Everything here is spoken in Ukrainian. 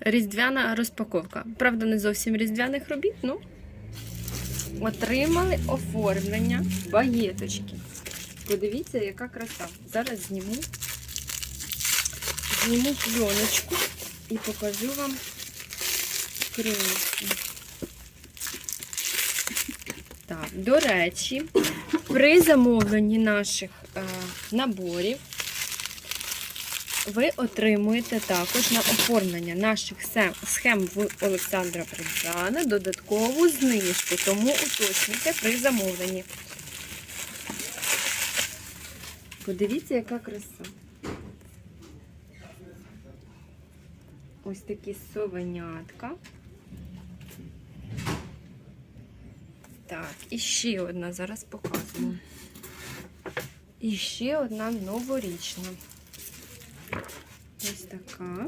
Різдвяна розпаковка. Правда, не зовсім різдвяних робіт, ну отримали оформлення багеточки. Подивіться, яка краса. Зараз зніму, зніму пленочку і покажу вам крилишки. Так, до речі, при замовленні наших е, наборів ви отримуєте також на оформлення наших схем в Олександра Придзана додаткову знижку, тому уточнюйте при замовленні. Подивіться, яка краса. Ось такі совенятка. Так, і ще одна, зараз показую. І ще одна новорічна. Така.